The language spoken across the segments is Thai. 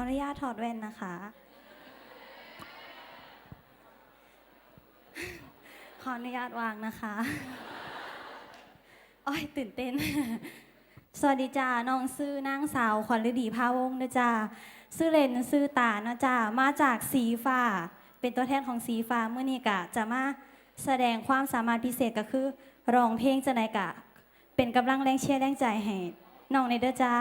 ออนุญาตถอดแว่นนะคะ ขออนุญาตวางนะคะโอ้ยตื่นเต้น สวัสดีจ้า น้องซื้อนางสาวขวัญฤดีพาวงนะจ้าซื้อเลนซื้อตานะจ้ามาจากสีฟ้า เป็นตัวแทนของสีฟ้าเมื่อนี้กะ จะมาแสดงความสามารถพิเศษก็คือร้องเพลงจะไหนกะ เป็นกำลังแรงเชียร์แรงใจให้น้องในเด้อจ้า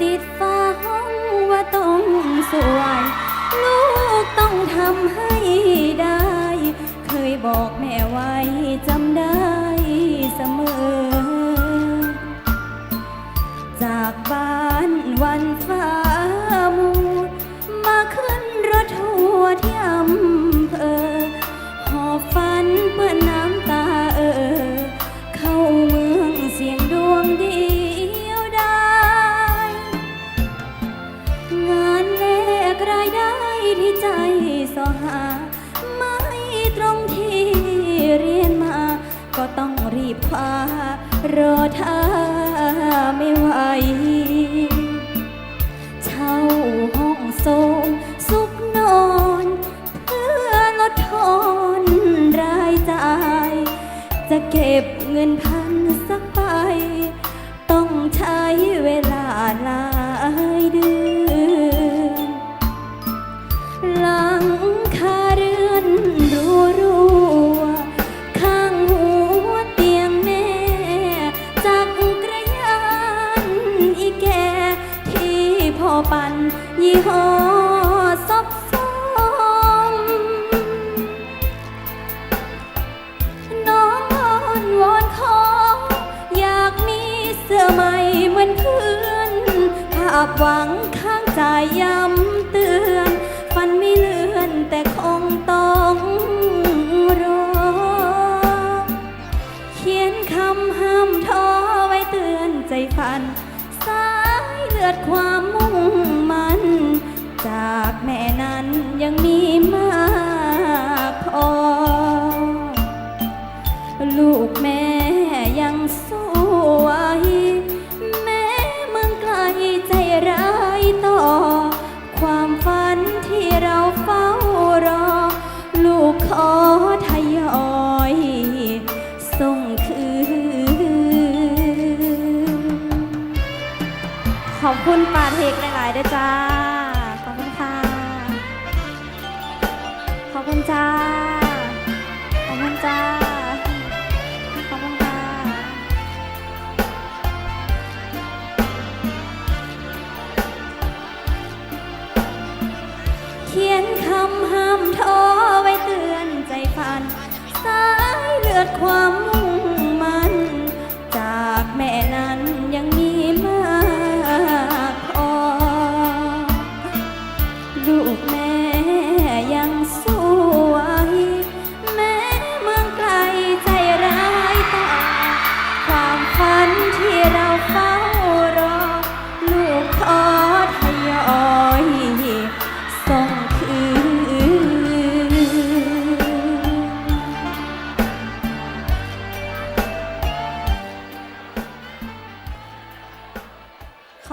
ติดฟ้าห้องว่าต้องสวย ลูกต้องทำให้ได้ เคยบอกแม่ไว้จำได้เสมอ จากบ้านวันฟ้ามูดมาขึ้นรถทัวร์ที่อำ ที่ใจสอหา ไม่ตรงที่เรียนมา ก็ต้องรีบคว้ารอท่าไม่ไหวเช่าห้องโซงสุกนอน เพื่อลดทอนรายจ่าย จะเก็บเงินพันสักไป ต้องใช้เวลาหลายเดือน ปั่นยี่ห้อซบซ้อมน้องอ้อนวอนขออยากมีเสื้อใหม่เหมือนเพื่อนภาพหวังข้างใจย้ำเตือนฝันไม่เลื่อนแต่คงต้องรอ เขียนคำห้ามท้อไว้เตือนใจฝัน ลือดความมุ่งมัน จากแม่นั้นยังมีมากพอ ลูกแม่ยังสวยแม่เมืองไกลใจร้ายต่อ ความฝันที่เราเฝ้ารอ ลูกขอ ขอบคุณปาเทกหลายๆด้วยจ้า ขอบคุณค่ะ ขอบคุณจ้า ขอบคุณจ้า ขอบคุณค่ะ เขียนคำห้ามท้อไว้เตือนใจฝัน สายเลือดความ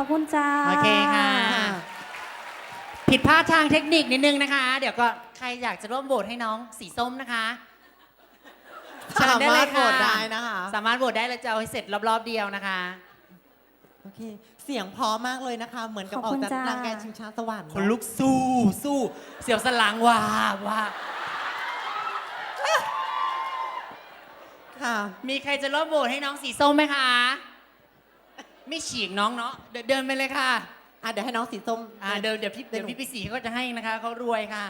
อบคุณจ้า โอเคค่ะ ผิดพลาดทางเทคนิคนิดนึงนะคะ เดี๋ยวก็ใครอยากจะร่วมโหวตให้น้องสีส้มนะคะเชิญสาได้มาเลรยถโหวค่ะตได้นะคะ สามารถโหวตได้เลยจะเอาให้เสร็จรอบๆเดียวนะคะ โอเค เสียงเพอมากเลยนะคะ เหมือนกับขอบออกคุณจากจ้ารางการชิงช้าสวรรค์คนลุกสู้สู้เสียวสนหลังว่าว่าค่ะ มีใครจะร่วมโหวตให้น้องสีส้มไหมคะ ไม่ฉีกน้องเนาะเดินเดินไปเลยค่ะ อะเดี๋ยวให้น้องสีส้มอ่าเดินเดี๋ยวพี่เดี๋ยวพี่ไปสีเขาก็จะให้นะคะเขารวยค่ะ